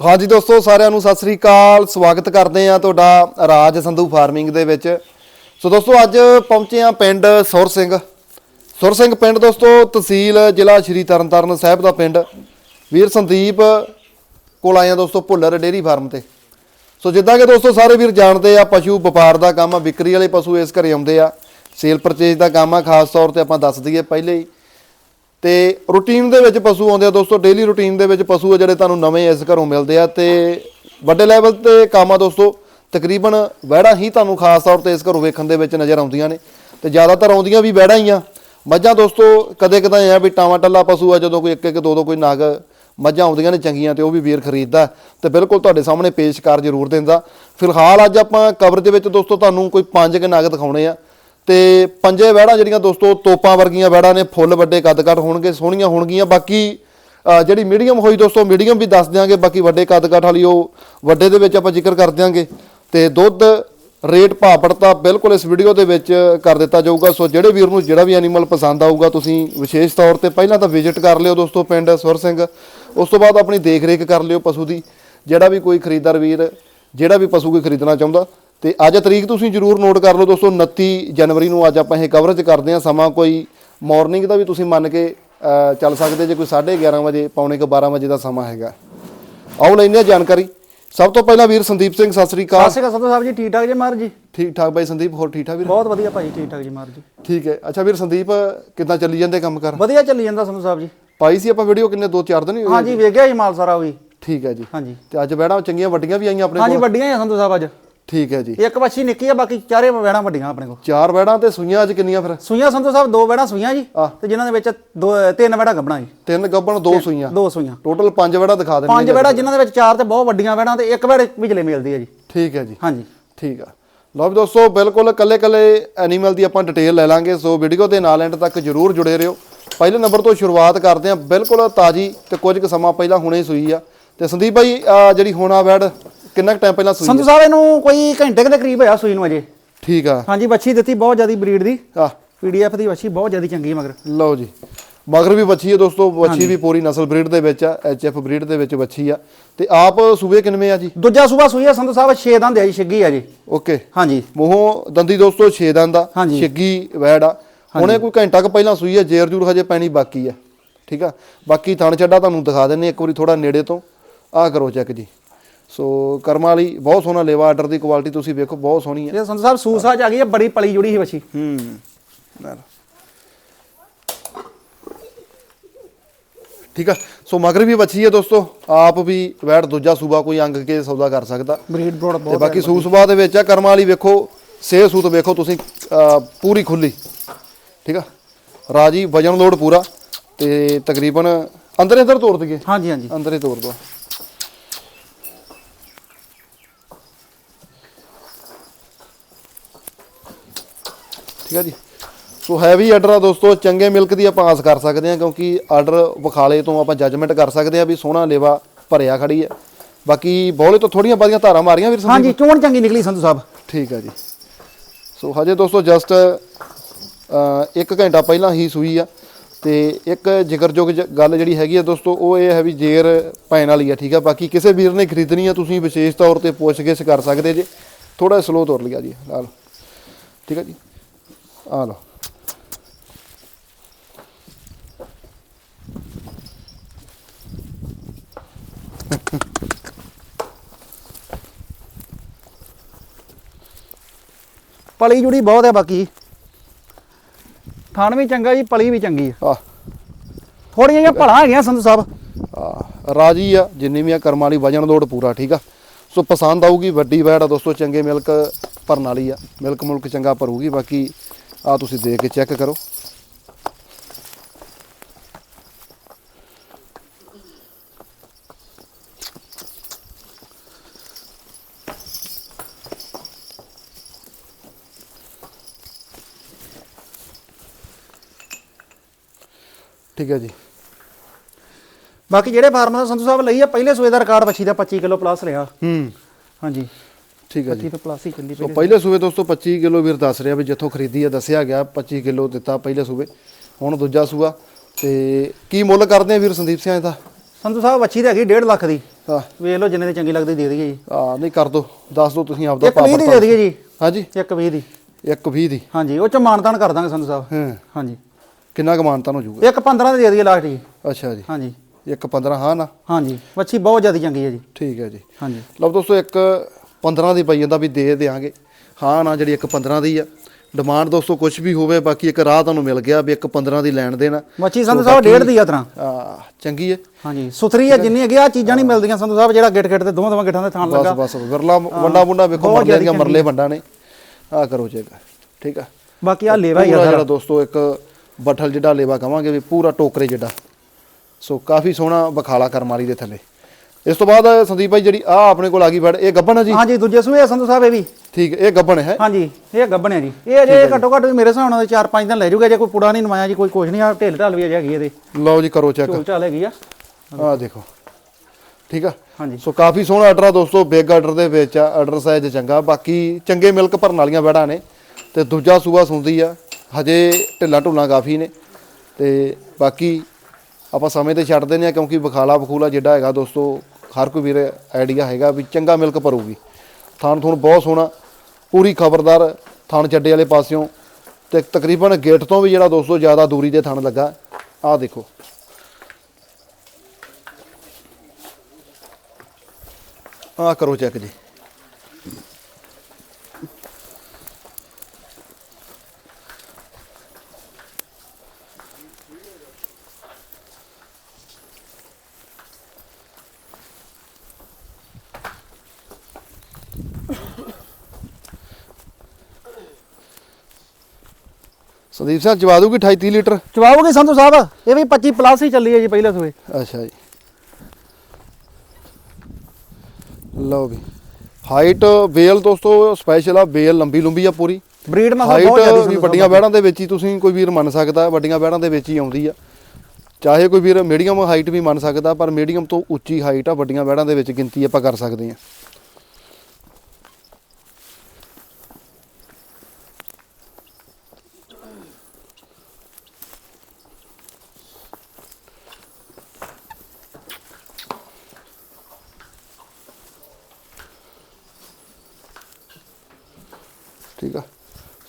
ਹਾਂਜੀ ਦੋਸਤੋ, ਸਾਰਿਆਂ ਨੂੰ ਸਤਿ ਸ੍ਰੀ ਅਕਾਲ। ਸਵਾਗਤ ਕਰਦੇ ਆ ਤੁਹਾਡਾ ਰਾਜ ਸੰਧੂ ਫਾਰਮਿੰਗ ਦੇ ਵਿੱਚ। ਸੋ ਦੋਸਤੋ, ਅੱਜ ਪਹੁੰਚੇ ਆ ਪਿੰਡ ਸੁਰ ਸਿੰਘ। ਸੁਰ ਸਿੰਘ ਪਿੰਡ ਦੋਸਤੋ, ਤਹਿਸੀਲ ਜ਼ਿਲ੍ਹਾ ਸ਼੍ਰੀ ਤਰਨਤਾਰਨ ਸਾਹਿਬ ਦਾ ਪਿੰਡ। ਵੀਰ ਸੰਦੀਪ ਕੋਲ ਆਏ ਆ ਦੋਸਤੋ, ਭੁੱਲਰ ਡੇਰੀ ਫਾਰਮ ਤੇ। ਸੋ ਜਿੱਦਾਂ ਕਿ ਦੋਸਤੋ, ਸਾਰੇ ਵੀਰ ਜਾਣਦੇ ਆ, ਪਸ਼ੂ ਵਪਾਰ ਦਾ ਕੰਮ ਆ, ਵਿਕਰੀ ਵਾਲੇ ਪਸ਼ੂ ਇਸ ਘਰੇ ਆਉਂਦੇ ਆ। ਸੇਲ ਪਰਚੇਜ ਦਾ ਕੰਮ ਆ, ਖਾਸ ਤੌਰ ਤੇ ਆਪਾਂ ਦੱਸ ਦਈਏ ਪਹਿਲੇ ਹੀ। ਤੇ ਰੂਟੀਨ ਦੇ ਵਿੱਚ ਪਸ਼ੂ ਆਉਂਦੇ ਆ ਦੋਸਤੋ ਡੇਲੀ ਰੂਟੀਨ ਦੇ ਵਿੱਚ ਪਸ਼ੂ ਆ ਜਿਹੜੇ ਤੁਹਾਨੂੰ ਨਵੇਂ ਇਸ ਘਰੋਂ ਮਿਲਦੇ ਆ ਤੇ ਵੱਡੇ ਲੈਵਲ ਤੇ ਕੰਮ ਆ ਦੋਸਤੋ, ਤਕਰੀਬਨ ਵਹਿੜਾਂ ਹੀ ਤੁਹਾਨੂੰ ਖਾਸ ਤੌਰ ਤੇ ਇਸ ਘਰੋਂ ਵੇਖਣ ਦੇ ਵਿੱਚ ਨਜ਼ਰ ਆਉਂਦੀਆਂ ਨੇ ਤੇ ਜ਼ਿਆਦਾਤਰ ਆਉਂਦੀਆਂ ਵੀ ਵਹਿੜਾਂ ਹੀ ਆ। ਮੱਝਾਂ ਦੋਸਤੋ, ਕਦੇ ਕਦੇ ਆ ਵੀ ਟਾਵਾਂ ਟੱਲਾ ਪਸ਼ੂ ਆ, ਜਦੋਂ ਕੋਈ ਇੱਕ ਇੱਕ ਦੋ ਦੋ ਕੋਈ ਨਾਗ ਮੱਝਾਂ ਆਉਂਦੀਆਂ ਨੇ ਚੰਗੀਆਂ ਤੇ ਉਹ ਵੀ ਵੀਰ ਖਰੀਦਦਾ ਤੇ ਬਿਲਕੁਲ ਤੁਹਾਡੇ ਸਾਹਮਣੇ ਪੇਸ਼ ਕਰ ਜ਼ਰੂਰ ਦਿੰਦਾ। ਫਿਲਹਾਲ ਅੱਜ ਆਪਾਂ ਕਵਰ ਦੇ ਵਿੱਚ ਦੋਸਤੋ, ਤੁਹਾਨੂੰ ਕੋਈ ਪੰਜ ਕੁ ਨਗ ਦਿਖਾਉਣੇ ਆ। ਤੇ ਪੰਜੇ ਵਹਿੜਾਂ ਜਿਹੜੀਆਂ ਦੋਸਤੋ, ਤੋਪਾਂ ਵਰਗੀਆਂ ਵਹਿੜਾਂ ਨੇ ਫੁੱਲ ਵੱਡੇ ਕੱਦ ਕੱਟ ਹੋਣਗੇ, ਸੋਹਣੀਆਂ ਹੋਣਗੀਆਂ। ਬਾਕੀ ਜਿਹੜੀ ਮੀਡੀਅਮ ਹੋਈ ਦੋਸਤੋ, ਮੀਡੀਅਮ ਵੀ ਦੱਸ ਦਿਆਂਗੇ, ਬਾਕੀ ਵੱਡੇ ਕੱਦ ਕੱਟ ਵਾਲੀ ਉਹ ਵੱਡੇ ਦੇ ਵਿੱਚ ਆਪਾਂ ਜ਼ਿਕਰ ਕਰ ਦਿਆਂਗੇ। ਤੇ ਦੁੱਧ ਰੇਟ ਭਾਅ ਪੜਤਾ ਬਿਲਕੁਲ ਇਸ ਵੀਡੀਓ ਦੇ ਵਿੱਚ ਕਰ ਦਿੱਤਾ ਜਾਊਗਾ। ਸੋ ਜਿਹੜੇ ਵੀਰ ਨੂੰ ਜਿਹੜਾ ਵੀ ਐਨੀਮਲ ਪਸੰਦ ਆਊਗਾ, ਤੁਸੀਂ ਵਿਸ਼ੇਸ਼ ਤੌਰ ਤੇ ਪਹਿਲਾਂ ਤਾਂ ਵਿਜ਼ਿਟ ਕਰ ਲਿਓ ਦੋਸਤੋ ਪਿੰਡ ਸੁਰ ਸਿੰਘ। ਉਸ ਤੋਂ ਬਾਅਦ ਆਪਣੀ ਦੇਖ ਰੇਖ ਕਰ ਲਿਓ ਪਸ਼ੂ ਦੀ। ਜਿਹੜਾ ਵੀ ਕੋਈ ਖਰੀਦਦਾਰ ਵੀਰ, ਜਿਹੜਾ ਵੀ ਪਸ਼ੂ ਕੋਈ ਖਰੀਦਣਾ ਚਾਹੁੰਦਾ ਤੇ ਅੱਜ ਤਰੀਕ ਤੁਸੀਂ ਜਰੂਰ ਨੋਟ ਕਰ ਲਓ ਦੋਸਤੋ 29 ਜਨਵਰੀ ਨੂੰ ਅੱਜ ਆਪਾਂ ਇਹ ਕਵਰੇਜ ਕਰਦੇ ਹਾਂ। ਸਮਾਂ ਕੋਈ ਮਾਰਨਿੰਗ ਦਾ ਵੀ ਤੁਸੀਂ ਮੰਨ ਕੇ ਚੱਲ ਸਕਦੇ ਜੇ ਕੋਈ 11:30 ਵਜੇ ਪੌਣੇ ਕੁ 12 ਵਜੇ ਦਾ ਸਮਾਂ ਹੈਗਾ। ਆਓ ਲੈਂਦੇ ਹਾਂ ਜਾਣਕਾਰੀ। ਸਭ ਤੋਂ ਪਹਿਲਾਂ ਵੀਰ ਸੰਦੀਪ ਸਿੰਘ ਸਤਿ ਸ੍ਰੀ ਅਕਾਲ। ਸਤਿ ਸ਼੍ਰੀ ਅਕਾਲ ਸਾਹਿਬ ਜੀ ਠੀਕ ਠਾਕ ਜੀ ਮਾਰ ਜੀ? ਠੀਕ ਠਾਕ ਬਾਈ ਸੰਦੀਪ ਹੋਰ ਠੀਕ ਠਾਕ ਵੀਰ? ਬਹੁਤ ਵਧੀਆ ਭਾਈ ਠੀਕ ਠਾਕ ਜੀ ਮਾਰ ਜੀ। ਠੀਕ ਹੈ। ਅੱਛਾ ਵੀਰ ਸੰਦੀਪ ਕਿੱਦਾਂ ਚੱਲੀ ਜਾਂਦੇ ਕੰਮ ਕਰ? ਵਧੀਆ ਚੱਲੀ ਜਾਂਦਾ ਸੰਧੂ ਸਾਹਿਬ ਜੀ। ਪਾਈ ਸੀ ਆਪਾਂ ਵੀਡੀਓ ਕਿੰਨੇ 2-4 ਦਿਨ ਹੀ ਹੋਏ ਹਾਂਜੀ ਵੇਖ ਗਿਆ ਜੀ ਮਾਲ ਸਾਰਾ ਵੀ ਠੀਕ ਹੈ ਜੀ। ਹਾਂਜੀ। ਤੇ ਅੱਜ ਬੈੜਾ ਚੰਗੀਆਂ ਵੱਡੀਆਂ ਵੀ ਆਈਆਂ ਆਪਣੇ ਹਾਂਜੀ ਕੋਲ? ਵੱਡੀਆਂ ਹੀ ਆ ਸੰਧੂ ਸਾਹਿਬ ਅੱਜ। ਠੀਕ ਹੈ ਜੀ। ਇੱਕ ਵੱਛੀ ਨਿੱਕੀ ਆ ਬਾਕੀ ਚਾਰੇ ਵੈੜਾਂ ਵੱਡੀਆਂ ਆਪਣੇ ਕੋਲ। ਚਾਰ ਬੈੜਾਂ ਤੇ ਸੂਈਆਂ ਅੱਜ ਕਿੰਨੀਆਂ ਫਿਰ? ਸੂਈਆਂ ਸੰਧੂ ਸਾਹਿਬ ਦੋ ਵੈੜਾਂ ਸੂਈਆਂ ਜੀ ਆਹ। ਤੇ ਜਿਨ੍ਹਾਂ ਦੇ ਵਿੱਚ ਦੋ ਤਿੰਨ ਵੈੜਾਂ ਗੱਬਣਾ ਜੀ। ਤਿੰਨ ਗੱਬਣ ਦੋ ਸੂਈਆਂ। ਦੋ ਸੂਈਆਂ। ਟੋਟਲ ਪੰਜ ਬੈੜਾਂ ਦਿਖਾ ਦੇਣੀਆਂ ਪੰਜ ਵੈੜਾਂ ਜਿਨ੍ਹਾਂ ਦੇ ਵਿੱਚ ਚਾਰ ਤੇ ਬਹੁਤ ਵੱਡੀਆਂ ਵੈੜਾਂ ਤੇ ਇੱਕ ਵੈੜ ਵਿਚਲੇ ਮਿਲਦੀ ਹੈ ਜੀ। ਠੀਕ ਹੈ ਜੀ। ਹਾਂਜੀ। ਠੀਕ ਆ। ਲਓ ਵੀ ਦੋਸਤੋ ਬਿਲਕੁਲ ਕੱਲੇ ਕੱਲੇ ਐਨੀਮਲ ਦੀ ਆਪਾਂ ਡਿਟੇਲ ਲੈ ਲਾਂਗੇ ਸੋ ਵੀਡੀਓ ਦੇ ਨਾਲ ਐਂਡ ਤੱਕ ਜਰੂਰ ਜੁੜੇ ਰਹੋ ਪਹਿਲੇ ਨੰਬਰ ਤੋਂ ਸ਼ੁਰੂਆਤ ਕਰਦੇ ਹਾਂ। ਬਿਲਕੁਲ ਤਾਜੀ ਤੇ ਕੁਝ ਕੁ ਸਮਾਂ ਪਹਿਲਾਂ ਹੁਣੇ ਹੀ ਸੂਈ ਆ। ਤੇ ਸੰਦੀਪ ਭਾਈ ਆਹ ਜਿਹੜੀ ਹੁਣ ਵੈੜ ਕਿੰਨਾ ਟਾਈਮ ਪਹਿਲਾਂ ਸੂਈ ਸੰਧੂ ਸਾਹਿਬ ਇਹਨੂੰ ਕੋਈ ਘੰਟੇ ਕੁ ਦੇ ਕਰੀਬ ਹੋਇਆ ਸੂਈ ਨੂੰ ਅਜੇ। ਠੀਕ ਆ। ਹਾਂਜੀ ਵੱਛੀ ਦਿੱਤੀ ਬਹੁਤ ਜ਼ਿਆਦੀ ਬਰੀਡ ਦੀ। ਆ। ਪੀਡੀਐਫ ਦੀ ਵੱਛੀ ਬਹੁਤ ਜ਼ਿਆਦੀ ਚੰਗੀ ਮਗਰ। ਲਓ ਜੀ। ਮਗਰ ਵੀ ਬੱਚੀ ਹੈ ਦੋਸਤੋ ਬੱਚੀ ਵੀ ਪੂਰੀ ਨਸਲ ਬਰੀਡ ਦੇ ਵਿੱਚ ਆ ਐਚਐਫ ਬਰੀਡ ਦੇ ਵਿੱਚ ਬੱਚੀ ਆ। ਤੇ ਆਪ ਸੂਬੇ ਕਿੰਨਵੇਂ ਆ ਜੀ? ਦੂਜਾ ਸੂਬਾ ਸੂਈ ਹੈ ਸੰਧੂ ਸਾਹਿਬ 6 ਦੰਦ ਹੈ ਜੀ ਛਿੱਗੀ ਆ ਜੀ। ਓਕੇ। ਹਾਂਜੀ। ਮੂੰਹੋਂ ਦੰਦੀ ਦੋਸਤੋ 6 ਦੰਦ ਆ ਹਾਂਜੀ। ਛਿੱਗੀ ਵੈੜ ਆ। ਹੁਣੇ ਕੋਈ ਘੰਟਾ ਕੁ ਪਹਿਲਾਂ ਸੂਈ ਆ ਜੇਰ ਜੂਰ ਹਜੇ ਪੈਣੀ ਬਾਕੀ ਆ। ਠੀਕ ਆ? ਬਾਕੀ ਥਣ ਚੱਡਾ ਤੁਹਾਨੂੰ ਦਿਖਾ ਦਿੰਨੇ ਇੱਕ ਵਾਰੀ ਥੋੜਾ ਨੇੜੇ ਤੋਂ। ਆਹ ਕਰੋ ਚੈੱਕ ਜੀ। ਸੋ ਕਰਮਾਂ ਵਾਲੀ ਬਹੁਤ ਸੋਹਣਾ ਲੇਵਾ ਆਰਡਰ ਦੀ ਕੁਆਲਿਟੀ ਤੁਸੀਂ ਵੇਖੋ ਬਹੁਤ ਸੋਹਣੀ ਆ ਇਹ ਸੰਧੂ ਸਾਹਿਬ ਸੂਸਾ ਚ ਆ ਗਈ ਹੈ ਬੜੀ ਪਲੀ ਜੁੜੀ ਸੀ ਵੱਛੀ ਹੂੰ ਠੀਕ ਆ। ਸੋ ਮਗਰ ਵੀ ਬੱਚੀ ਹੈ ਦੋਸਤੋ ਆਪ ਵੀ ਵੈੜ ਦੂਜਾ ਸੂਬਾ ਕੋਈ ਅੰਗ ਕੇ ਸੌਦਾ ਕਰ ਸਕਦਾ। ਬਰੀਡ ਬਰੋਡ ਤੇ ਬਹੁਤ ਬਾਕੀ ਸੂ ਸੁਭਾਅ ਦੇ ਵਿੱਚ ਆ ਕਰਮਾਂ ਵਾਲੀ ਵੇਖੋ ਸੇ ਸੂਤ ਵੇਖੋ ਤੁਸੀਂ ਪੂਰੀ ਖੁੱਲੀ। ਠੀਕ ਆ। ਰਾਜੀ ਵਜਨ ਲੋਡ ਪੂਰਾ ਤੇ ਤਕਰੀਬਨ ਅੰਦਰ ਅੰਦਰ ਤੋੜ ਦਈਏ? ਹਾਂਜੀ ਹਾਂਜੀ। ਅੰਦਰ ਹੀ ਤੋੜ ਦੋ। ਠੀਕ ਆ ਜੀ। ਸੋ ਹੈਵੀ ਆਰਡਰ ਆ ਦੋਸਤੋ ਚੰਗੇ ਮਿਲਕ ਦੀ ਆਪਾਂ ਆਸ ਕਰ ਸਕਦੇ ਹਾਂ ਕਿਉਂਕਿ ਆਰਡਰ ਵਿਖਾਲੇ ਤੋਂ ਆਪਾਂ ਜੱਜਮੈਂਟ ਕਰ ਸਕਦੇ ਹਾਂ ਵੀ ਸੋਹਣਾ ਲੇਵਾ ਭਰਿਆ ਖੜੀ ਹੈ। ਬਾਕੀ ਬੋਲੇ ਤੋਂ ਥੋੜੀਆਂ ਬਾਦੀਆਂ ਧਾਰਾਂ ਮਾਰੀਆਂ ਵੀਰ ਹਾਂਜੀ ਚੋਣ ਚੰਗੀ ਨਿਕਲੀ ਸੰਧੂ ਸਾਹਿਬ। ਠੀਕ ਹੈ ਜੀ। ਸੋ ਹਜੇ ਦੋਸਤੋ ਜਸਟ ਇੱਕ ਘੰਟਾ ਪਹਿਲਾਂ ਹੀ ਸੂਈ ਆ ਤੇ ਇੱਕ ਜ਼ਿਕਰਯੋਗ ਜ- ਗੱਲ ਜਿਹੜੀ ਹੈਗੀ ਆ ਦੋਸਤੋ ਉਹ ਇਹ ਹੈ ਵੀ ਜੇਰ ਪੈਣ ਵਾਲੀ ਆ ਠੀਕ ਆ। ਬਾਕੀ ਕਿਸੇ ਵੀਰ ਨੇ ਖਰੀਦਣੀ ਆ ਤੁਸੀਂ ਵਿਸ਼ੇਸ਼ ਤੌਰ ਤੇ ਪੁੱਛ-ਗਿੱਛ ਕਰ ਸਕਦੇ ਜੇ। ਥੋੜਾ ਸਲੋ ਤੁਰ ਲਿਆ ਜੀ ਨਾਲ। ਠੀਕ ਆ ਜੀ। ਆ ਲਓ ਪਲੀ ਜੁੜੀ ਬਹੁਤ ਹੈ ਬਾਕੀ। ਥਣ ਵੀ ਚੰਗਾ ਜੀ ਪਲੀ ਵੀ ਚੰਗੀ ਆ। ਥੋੜੀਆਂ ਜਿਹੀਆਂ ਭਲਾ ਹੈਗੀਆਂ ਸੰਧੂ ਸਾਹਿਬ। ਆ ਰਾਜੀ ਆ ਜਿੰਨੀ ਵੀ ਆ ਕਰਮ ਵਾਲੀ ਵਜਨ ਲੋਡ ਪੂਰਾ ਠੀਕ ਆ? ਸੋ ਪਸੰਦ ਆਊਗੀ ਵੱਡੀ ਵੈੜ ਆ ਦੋਸਤੋ ਚੰਗੇ ਮਿਲਕ ਭਰਨ ਵਾਲੀ ਆ। ਮਿਲਕ ਮੁਲਕ ਚੰਗਾ ਭਰੂਗੀ ਬਾਕੀ ਆ ਤੁਸੀਂ ਦੇਖ ਕੇ ਚੈੱਕ ਕਰੋ। ਠੀਕ ਹੈ ਜੀ। ਬਾਕੀ ਜਿਹੜੇ ਫਾਰਮਰ ਸੰਧੂ ਸਾਹਿਬ ਲਈ ਆ ਪਹਿਲੇ ਸੂਏ ਦਾ ਰਿਕਾਰਡ ਵੱਛੀ ਦਾ 25 ਕਿਲੋ ਪਲੱਸ ਰਿਹਾ ਹੂੰ। ਹਾਂਜੀ। ਠੀਕ ਹੈ ਜੀ। 25 ਤੋਂ ਪਲੱਸ ਹੀ ਚੱਲੀ ਸੋ ਪਹਿਲੇ ਪਹਿਲੇ ਸੂਬੇ ਦੋਸਤੋ 25 ਕਿਲੋ ਵੀਰ ਦੱਸ ਰਿਹਾ ਵੀ ਜਿੱਥੋਂ ਖਰੀਦੀ ਆ ਦੱਸਿਆ ਗਿਆ 25 ਕਿਲੋ ਦਿੱਤਾ ਪਹਿਲੇ ਸੂਬੇ। ਹੁਣ ਦੂਜਾ ਸੂਆ ਤੇ ਕੀ ਮੁੱਲ ਕਰਦੇ ਆ ਵੀਰ ਸੰਦੀਪ ਸਿੰਘ ਦਾ ਸੰਧੂ ਸਾਹਿਬ ਵੱਛੀ ਤੇ ਹੈਗੀ 1.5 ਲੱਖ ਦੀ। ਹਾਂ। ਵੇਖ ਲਓ ਜਿੰਨੇ ਦੀ ਚੰਗੀ ਲੱਗਦੀ ਦੇ ਦਈਏ ਜੀ। ਆ ਨਹੀਂ ਕਰ ਦੋ। ਦੱਸ ਦੋ ਤੁਸੀਂ ਆਪਦਾ ਇੱਕ 20 ਦੀ ਦੇ ਦਈਏ ਜੀ। ਹਾਂਜੀ। ਇੱਕ 20 ਦੀ। ਇੱਕ 20 ਦੀ। ਹਾਂਜੀ ਉਹ ਚ ਮਾਨਤਾਨ ਕਰ ਦਾਂਗੇ ਸੰਧੂ ਸਾਹਿਬ। ਹਾਂ। ਹਾਂਜੀ। ਕਿੰਨਾ ਕਮਾਨਤਾ ਹੋ ਜਾਊਗਾ? ਇੱਕ 15 ਦੀ ਦੇ ਦਈਏ ਲਾਸਟ ਜੀ। ਅੱਛਾ ਜੀ। ਹਾਂਜੀ। ਇੱਕ 15 ਹਾਂ ਨਾ? ਹਾਂਜੀ। ਵੱਛੀ ਬਹੁਤ ਜ਼ਿਆਦਾ ਚੰਗੀ ਹੈ ਜੀ। ਠੀਕ ਹੈ ਜੀ। ਹਾਂਜੀ। ਲਓ ਦੋਸਤੋ ਇੱਕ 15 ਦੀ ਪਈ ਜਾਂਦਾ ਵੀ ਦੇ ਦੇਾਂਗੇ ਹਾਂ ਨਾ ਜਿਹੜੀ ਇੱਕ 15 ਦੀ ਆ। ਡਿਮਾਂਡ ਦੋਸਤੋ ਕੁਝ ਵੀ ਹੋਵੇ ਬਾਕੀ ਇੱਕ ਰਾਹ ਤੁਹਾਨੂੰ ਮਿਲ ਗਿਆ ਵੀ ਇੱਕ 15 ਦੀ ਲੈਣ ਦੇਣਾ। ਵੱਛੀ ਸੰਧੂ ਸਾਹਿਬ ਡੇਢ ਦੀ ਆ ਤਰ੍ਹਾਂ ਆ ਚੰਗੀ ਹੈ ਹਾਂਜੀ ਸੁਥਰੀ ਹੈ ਜਿੰਨੀ ਹੈਗੀ ਆ ਚੀਜ਼ਾਂ ਨਹੀਂ ਮਿਲਦੀਆਂ ਸੰਧੂ ਸਾਹਿਬ ਜਿਹੜਾ ਗਿੱਟ ਗਿੱਟ ਤੇ ਦੋਵਾਂ ਦੋਵਾਂ ਗਿੱਟਾਂ ਦੇ ਥਾਣ ਬਸ ਲੱਗਾ ਬਸ ਵਿਰਲਾ ਵੰਡਾ ਮੁੰਡਾ ਵੇਖੋ ਮਰਲੇ ਦੀਆਂ ਮਰਲੇ ਵੰਡਾ ਨੇ। ਆ ਕਰੋ ਚੈੱਕ ਠੀਕ ਆ। ਬਾਕੀ ਆ ਲੇਵਾ ਹੀ ਆ ਜਿਹੜਾ ਦੋਸਤੋ ਇੱਕ ਬੱਠਲ ਜਿਹੜਾ ਲੇਵਾ ਕਵਾਂਗੇ ਵੀ ਪੂਰਾ ਟੋਕਰੇ ਜਿਹੜਾ ਸੋ ਕਾਫੀ ਸੋਹਣਾ ਬਖਾਲਾ ਕਰਮਾਲੀ ਦੇ ਥੱਲੇ। ਇਸ ਤੋਂ ਬਾਅਦ ਸੰਦੀਪ ਭਾਈ ਜਿਹੜੀ ਆ ਆਪਣੇ ਕੋਲ ਆ ਗਈ ਫੜ ਇਹ ਗੱਬਣ ਹੈ ਜੀ? ਹਾਂਜੀ ਦੂਜੇ ਸੂਏ ਆ ਸੰਧੂ ਸਾਹਿਬ ਇਹ ਵੀ। ਠੀਕ ਇਹ ਗੱਬਣ ਹੈ। ਹਾਂਜੀ ਇਹ ਗੱਬਣ ਹੈ ਜੀ। ਇਹ ਅਜੇ ਘੱਟੋ ਘੱਟ ਮੇਰੇ ਹਿਸਾਬ ਨਾਲ 4-5 ਦਿਨ ਲੈ ਜਾਊਗਾ ਜੇ ਕੋਈ ਪੁੜਾ ਨਹੀਂ ਨਵਾਇਆ ਜੀ ਕੋਈ ਕੁਝ ਨਹੀਂ ਆ ਢਿੱਲ ਢਾਲ ਵੀ ਹੈਗੀ ਇਹਦੇ। ਲਓ ਜੀ ਕਰੋ ਚੈੱਕ ਝੋਲ ਝਾਲ ਹੈਗੀ ਆ। ਆ ਦੇਖੋ। ਠੀਕ ਆ? ਹਾਂਜੀ। ਸੋ ਕਾਫੀ ਸੋਹਣਾ ਆਰਡਰ ਆ ਦੋਸਤੋ ਬਿਗ ਆਰਡਰ ਦੇ ਵਿੱਚ ਆ ਆਰਡਰ ਸਾਈਜ਼ ਚੰਗਾ। ਬਾਕੀ ਚੰਗੇ ਮਿਲਕ ਭਰਨ ਵਾਲੀਆਂ ਵੜਾਂ ਨੇ ਤੇ ਦੂਜਾ ਸੂਆ ਸੁੰਦੀ ਆ। ਹਜੇ ਢਿੱਲਾ ਢੁੱਲਾ ਕਾਫੀ ਨੇ ਤੇ ਬਾਕੀ ਆਪਾਂ ਸਮੇਂ ਤੇ ਛੱਡ ਦਿੰਦੇ ਆ ਕਿਉਂਕਿ ਬਖਾਲਾ ਬਖੂਲਾ ਜਿਹੜਾ ਹੈਗਾ ਦੋਸਤੋ ਹਰ ਕੋਈ ਵੀਰ ਆਈਡੀਆ ਹੈਗਾ ਵੀ ਚੰਗਾ ਮਿਲਕ ਭਰੂਗੀ। ਥਾਣ ਥੁਣ ਬਹੁਤ ਸੋਹਣਾ, ਪੂਰੀ ਖਬਰਦਾਰ ਥਾਣ ਚੱਡੇ ਵਾਲੇ ਪਾਸਿਓਂ ਤੇ ਤਕਰੀਬਨ ਗੇਟ ਤੋਂ ਵੀ ਜਿਹੜਾ ਦੋਸਤੋ ਜ਼ਿਆਦਾ ਦੂਰੀ ਤੇ ਥਣ ਲੱਗਾ, ਆਹ ਦੇਖੋ। ਆਹ ਕਰੋ ਚੈੱਕ ਜੀ। ਜਵਾ ਦੂਗੀ 28 30 ਲੀਟਰ? ਚਵਾਓਗੇ ਸੰਧੂ ਸਾਹਿਬ? ਇਹ ਵੀ 25 ਪਲੱਸ ਹੀ ਚੱਲੀ ਹੈ ਜੀ ਪਹਿਲੇ ਸੂਏ। ਅੱਛਾ ਜੀ। ਲਓ ਵੀ। ਹਾਈਟ ਬੇਲ ਦੋਸਤੋ ਸਪੈਸ਼ਲ ਆ ਬੇਲ ਲੰਬੀ ਲੰਬੀ ਆ ਪੂਰੀ। ਬਰੀਡ ਹਾਈਟ ਬਹੁਤ ਜ਼ਿਆਦਾ ਵੀ ਵੱਡੀਆਂ ਬੈੜਾਂ ਦੇ ਵਿੱਚ ਹੀ ਤੁਸੀਂ ਕੋਈ ਵੀਰ ਮੰਨ ਸਕਦਾ ਵੱਡੀਆਂ ਬੈੜਾਂ ਦੇ ਵਿੱਚ ਹੀ ਆਉਂਦੀ ਆ। ਚਾਹੇ ਕੋਈ ਵੀਰ ਮੀਡੀਅਮ ਹਾਈਟ ਵੀ ਮੰਨ ਸਕਦਾ ਪਰ ਮੀਡੀਅਮ ਤੋਂ ਉੱਚੀ ਹਾਈਟ ਆ ਵੱਡੀਆਂ ਬੈੜਾਂ ਦੇ ਵਿੱਚ ਗਿਣਤੀ ਆਪਾਂ ਕਰ ਸਕਦੇ ਹਾਂ। ਠੀਕ ਆ।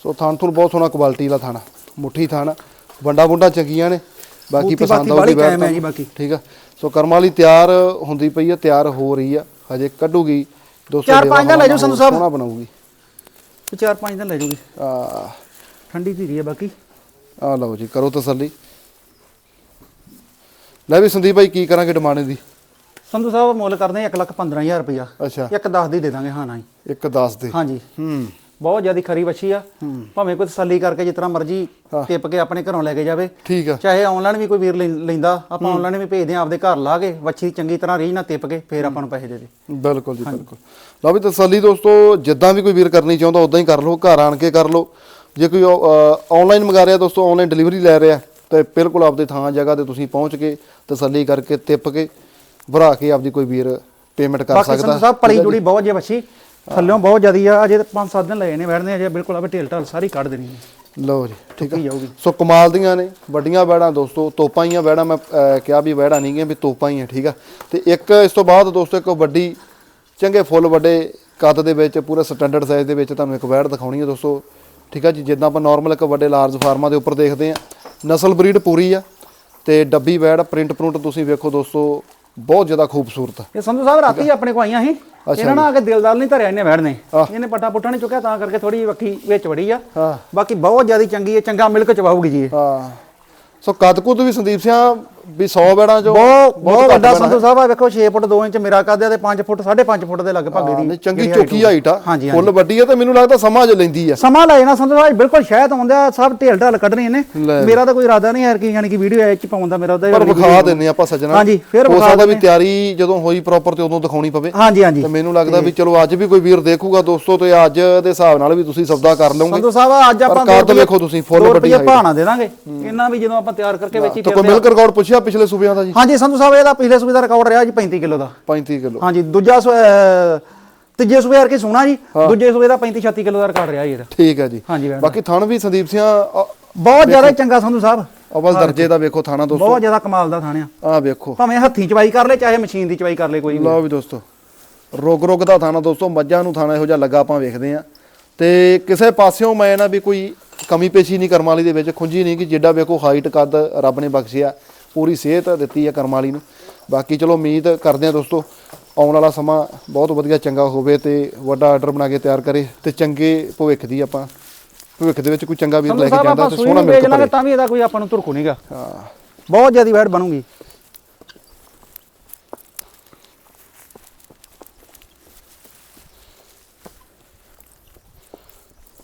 ਸੋ ਥਾਣ ਥੁਣ ਬਹੁਤ ਸੋਹਣਾ ਕੁਆਲਿਟੀ ਦਾ ਥਾਣਾ ਮੁੱਠੀ ਥਾਣਾ ਵੰਡਾ ਵੁੰਡਾ ਚੰਗੀਆਂ ਨੇ। ਬਾਕੀ ਪਸੰਦ ਹੈ ਜੀ ਬਾਕੀ। ਠੀਕ ਆ। ਸੋ ਕਰਮ ਵਾਲੀ ਤਿਆਰ ਹੁੰਦੀ ਪਈ ਆ ਤਿਆਰ ਹੋ ਰਹੀ ਆ। ਹਜੇ ਕੱਢੂਗੀ। 200 ਚਾਰ ਪੰਜ ਦਾ ਲੈ ਜਾਓ ਸੰਧੂ ਸਾਹਿਬ। ਸੋਹਣਾ ਬਣਾਉਗੀ ਚਾਰ ਪੰਜ ਦਿਨ ਲੈ ਜੂਗੀ ਆ। ਠੰਡੀ ਧੀਰੀ ਹੈ ਬਾਕੀ। ਆ ਲਓ ਜੀ ਕਰੋ ਤਸੱਲੀ। ਲੈ ਵੀ ਸੰਦੀਪ ਭਾਈ ਕੀ ਕਰਾਂਗੇ ਡਿਮਾਂਡ ਦੀ ਸੰਧੂ ਸਾਹਿਬ ਮੁੱਲ ਕਰਦੇ 1 ਲੱਖ 15000 ਰੁਪਇਆ। ਅੱਛਾ। ਇੱਕ 10 ਦੀ ਦੇ ਦਾਂਗੇ ਹਾਂ ਨਾ ਜੀ ਇੱਕ 10 ਦੇ। ਹਾਂਜੀ। ਹੂੰ। ਬਹੁਤ ਜ਼ਿਆਦਾ ਖਰੀ ਵੱਛੀ ਆ। ਭਾਵੇਂ ਕੋਈ ਤਸੱਲੀ ਕਰਕੇ ਜਿਸ ਤਰ੍ਹਾਂ ਮਰਜ਼ੀ ਟਿੱਪ ਕੇ ਆਪਣੇ ਘਰੋਂ ਲੈ ਕੇ ਜਾਵੇ। ਠੀਕ ਆ। ਚਾਹੇ ਆਨਲਾਈਨ ਵੀ ਕੋਈ ਵੀਰ ਲੈਂਦਾ ਆਪਾਂ ਆਨਲਾਈਨ ਵੀ ਭੇਜਦੇ ਆ ਆਪਦੇ ਘਰ ਲਾ ਕੇ ਵੱਛੀ ਚੰਗੀ ਤਰ੍ਹਾਂ ਰੀਝ ਨਾਲ ਟਿੱਪ ਕੇ ਫੇਰ ਆਪਾਂ ਨੂੰ ਪੈਸੇ ਦੇ ਦੇ। ਬਿਲਕੁਲ ਜੀ ਬਿਲਕੁਲ। ਲਓ ਵੀ ਤਸੱਲੀ ਦੋਸਤੋ ਜਿੱਦਾਂ ਵੀ ਕੋਈ ਵੀਰ ਕਰਨੀ ਚਾਹੁੰਦਾ ਉਦਾਂ ਹੀ ਕਰ ਲਓ ਘਰ ਆਣ ਕੇ ਕਰ ਲਓ। ਜੇ ਕੋਈ ਆਨਲਾਈਨ ਮੰਗਾ ਰਿਹਾ ਦੋਸਤੋ ਆਨਲਾਈਨ ਡਿਲੀਵਰੀ ਲੈ ਰਿਹਾ ਤੇ ਬਿਲਕੁਲ ਆਪਦੇ ਥਾਂ ਜਗ੍ਹਾ ਤੇ ਤੁਸੀਂ ਪਹੁੰਚ ਕੇ ਤਸੱਲੀ ਕਰਕੇ ਤਿੱਪ ਕੇ ਭਰਾ ਕੇ ਆਪਦੀ ਕੋਈ ਵੀਰ ਪੇਮੈਂਟ ਕਰ ਬਾਕੀ ਸਕਦਾ। ਸੰਧੂ ਸਾਹਿਬ ਪਲੀ ਜੁੜੀ ਬਹੁਤ ਜੇ ਵੱਛੀ ਥੱਲਿਓਂ ਬਹੁਤ ਜ਼ਿਆਦੀ ਆ ਅਜੇ 5-7 ਦਿਨ ਲਏ ਨੇ ਵੜਨੇ ਅਜੇ ਬਿਲਕੁਲ ਆਪੇ ਢੇਲ ਢਾਲ ਸਾਰੀ ਕੱਢ ਦੇਣੀ ਹੈ ਲਓ ਜੀ ਠੀਕ ਆ। ਕੀ ਜਾਊਗੀ ਸੋ ਕਮਾਲ ਦੀਆਂ ਨੇ ਵੱਡੀਆਂ ਵੈੜਾਂ ਦੋਸਤੋ ਤੋਪਾਂ ਹੀ ਆ ਵੈੜਾਂ ਮੈਂ ਅਹ, ਕਿਹਾ ਵੀ ਵੈੜਾਂ ਨਹੀਂ ਗੀਆਂ ਵੀ ਤੋਪਾਂ ਹੀ ਆ ਠੀਕ ਆ। ਤੇ ਇੱਕ ਇਸ ਤੋਂ ਬਾਅਦ ਦੋਸਤੋ ਇੱਕ ਵੱਡੀ ਚੰਗੇ ਫੁੱਲ ਵੱਡੇ ਕੱਦ ਦੇ ਵਿੱਚ ਪੂਰੇ ਸਟੈਂਡਰਡ ਸਾਈਜ਼ ਦੇ ਵਿੱਚ ਤੁਹਾਨੂੰ ਇੱਕ ਵੈੜ ਦਿਖਾਉਣੀ ਹੈ ਦੋਸਤੋ ਠੀਕ ਆ ਜੀ ਜਿੱਦਾਂ ਆਪਾਂ ਨਾਰਮਲ ਇੱਕ ਵੱਡੇ ਲਾਰਜ ਫਾਰਮਾਂ ਦੇ ਉੱਪਰ ਦੇਖਦੇ ਆ। ਨਸਲ ਬਰੀਡ ਪੂਰੀ ਆ ਤੇ ਡੱਬੀ ਵੈੜ ਪ੍ਰਿੰਟ ਪ੍ਰਿੰਟ ਤੁਸੀਂ ਵੇਖੋ ਦੋਸਤੋ ਬਹੁਤ ਜ਼ਿਆਦਾ ਖੂਬਸੂਰਤ। ਇਹ ਸੰਧੂ ਸਾਹਿਬ ਰਾਤੀ ਆਪਣੇ ਕੋ ਆਈਆਂ ਸੀ। ਇਹਨਾਂ ਨਾਲ ਆ ਕੇ ਦਿਲਦਾਰ ਨਹੀਂ ਧਰਿਆ ਇਹਨੇ ਵੜਨੇ ਇਹਨੇ ਪੱਟਾ ਪੁੱਟਾ ਨਹੀਂ ਚੁੱਕਿਆ ਤਾਂ ਕਰਕੇ ਥੋੜੀ ਵੱਖੀ ਵਿੱਚ ਵੜੀ ਆ। ਬਾਕੀ ਬਹੁਤ ਜ਼ਿਆਦਾ ਚੰਗੀ ਹੈ ਚੰਗਾ ਮਿਲਕ ਚਵਾਉਗੀ ਜੀ ਹਾਂ। ਸੋ ਕੱਦ ਕੁੱਦ ਵੀ ਸੰਦੀਪ ਸਿੰਘ ਵੀ 100 ਵੈੜਾਂ ਚੋਂ ਬਹੁਤ ਬਹੁਤ ਵੱਡਾ ਸੰਧੂ ਸਾਹਿਬ ਆ ਵੇਖੋ 6 ਫੁੱਟ 2 ਇੰਚ ਮੇਰਾ ਕੱਦ ਆ ਤੇ 5 ਫੁੱਟ 5.5 ਫੁੱਟ ਦੇ ਲਗਭਗ ਦੀ ਚੰਗੀ ਚੋਕੀ ਹਾਈਟ ਆ। ਫੁੱਲ ਵੱਡੀ ਆ ਤੇ ਮੈਨੂੰ ਲੱਗਦਾ ਸਮਾਂ ਜ ਲੈਂਦੀ ਆ। ਸਮਾਂ ਲੈ ਜਾਣਾ ਸੰਧੂ ਸਾਹਿਬ ਬਿਲਕੁਲ ਸ਼ਾਇਦ ਆਉਂਦਾ ਸਭ ਢੇਲ ਢਾਲ ਕੱਢਣੀ ਇਹਨੇ। ਲੈ। ਮੇਰਾ ਤਾਂ ਕੋਈ ਇਰਾਦਾ ਨਹੀਂ ਹੈ ਕਿ ਯਾਨੀ ਕਿ ਵੀਡੀਓ ਐਚ ਪਾਉਣ ਦਾ ਮੇਰਾ ਉਹਦਾ ਪਰ ਵਿਖਾ ਦਿੰਨੇ ਆਪਾਂ ਸੱਜਣਾ। ਹਾਂਜੀ, ਫਿਰ ਵਿਖਾ ਸਕਦਾ ਵੀ। ਤਿਆਰੀ ਜਦੋਂ ਹੋਈ ਪ੍ਰੋਪਰ ਤੇ ਉਦੋਂ ਦਿਖਾਉਣੀ ਪਵੇ। ਹਾਂਜੀ ਹਾਂਜੀ। ਤੇ ਮੈਨੂੰ ਲੱਗਦਾ ਵੀ ਚਲੋ ਅੱਜ ਵੀ ਕੋਈ ਵੀਰ ਦੇਖੂਗਾ ਦੋਸਤੋ ਤੇ ਅੱਜ ਦੇ ਹਿਸਾਬ ਨਾਲ ਵੀ ਤੁਸੀਂ ਸੌਦਾ ਕਰ ਲਓਗੇ। ਸੰਧੂ ਸਾਹਿਬ ਅੱਜ ਆਪਾਂ ਕੱਦ ਵੇਖੋ ਤੁਸੀਂ ਫੁੱਲ ਵੱਡੀ height। ਭਾਣਾ ਦੇ ਦਾਂਗੇ। ਇਹਨਾਂ ਵੀ ਜਦੋਂ ਆਪਾਂ ਤਿਆਰ ਕਰਕੇ ਵਿੱਚ ਹੀ ਤੇ ਕੋਈ। ਮਿਲਕ ਰਿਕਾਰਡ ਪੁੱਛਿਆ ਪਿਛਲੇ ਸੂਬਿਆਂ ਦਾ ਜੀ? ਹਾਂਜੀ ਸੰਧੂ ਸਾਹਿਬ ਇਹਦਾ ਪਿਛਲੇ ਸੂਬੇ ਦਾ ਰਿਕਾਰਡ ਰਿਹਾ ਜੀ 35 ਕਿਲੋ ਦਾ। 35 ਕਿਲੋ। ਹਾਂਜੀ ਦੂਜਾ ਸੂ- ਅਹ, ਤੀਜੇ ਸੂਬੇ ਕਰਕੇ ਸੋਨਾ ਜੀ ਦੂਜੇ ਸੂਬੇ ਦਾ 35 36 ਕਿਲੋ ਦਾ ਰਿਕਾਰਡ ਰਿਹਾ ਜੀ ਇਹਦਾ। ਠੀਕ ਹੈ ਜੀ। ਹਾਂਜੀ ਬਾਕੀ ਥਣ ਵੀ ਸੰਦੀਪ ਸਿੰਘ ਬਹੁਤ ਜ਼ਿਆਦਾ ਚੰਗਾ ਸੰਧੂ ਸਾਹਿਬ। ਅਵਲ ਦਰਜੇ ਦਾ ਵੇਖੋ ਥਾਣਾ ਦੋਸਤੋ। ਬਹੁਤ ਜ਼ਿਆਦਾ ਕਮਾਲ ਦਾ ਥਾਣਿਆ ਆਹ ਵੇਖੋ। ਭਾਵੇਂ ਹੱਥੀਂ ਚਵਾਈ ਕਰ ਲੈ ਚਾਹੇ ਮਸ਼ੀਨ ਦੀ ਚਵਾਈ ਕਰ ਲੈ ਕੋਈ ਵੀ। ਲਓ ਵੀ ਦੋਸਤੋ। ਰੁਗ ਰੁਗ ਦਾ ਥਾਣਾ ਦੋਸਤੋ ਮੱਝਾਂ ਨੂੰ ਥਾਣਾ ਇਹੋ ਜਿਹਾ ਲੱਗਾ ਆਪਾਂ ਵੇਖਦੇ ਆ ਤੇ ਕਿਸੇ ਪਾਸਿਓਂ ਮੈਂ ਨਾ ਵੀ ਕੋਈ ਕਮੀ ਪੇਸ਼ੀ ਨਹੀਂ ਕਰਮ ਵਾਲੀ ਦੇ ਵਿੱਚ ਖੁੰਝੀ ਨਹੀਂ ਕਿ ਜਿੱਡਾ ਵੇਖੋ ਹਾਈਟ ਕੱਦ ਰੱਬ ਨੇ ਬਖਸ਼ਿਆ। ਪੂਰੀ ਸਿਹਤ ਦਿੱਤੀ ਆ ਕਰਮ ਵਾਲੀ ਨੂੰ। ਬਾਕੀ ਚਲੋ ਉਮੀਦ ਕਰਦੇ ਆ ਦੋਸਤੋ ਆਉਣ ਵਾਲਾ ਸਮਾਂ ਬਹੁਤ ਵਧੀਆ ਚੰਗਾ ਹੋਵੇ ਤੇ ਵੱਡਾ ਆਰਡਰ ਬਣਾ ਕੇ ਤਿਆਰ ਕਰੇ ਤੇ ਚੰਗੇ ਭਵਿੱਖ ਦੀ ਆਪਾਂ ਭਵਿੱਖ ਦੇ ਵਿੱਚ ਕੋਈ ਚੰਗਾ ਵੀਰ ਲੈ ਕੇ ਜਾਂਦਾ ਤੇ ਸੋਹਣਾ ਲਾਂਗੇ ਭਰੇ। ਤਾਂ ਵੀ ਇਹਦਾ ਕੋਈ ਆਪਾਂ ਨੂੰ ਧੁਰਕੂ ਨਹੀਂਗਾ ਹਾਂ। ਬਹੁਤ ਜ਼ਿਆਦੀ ਵੈਟ ਬਣੂਗੀ।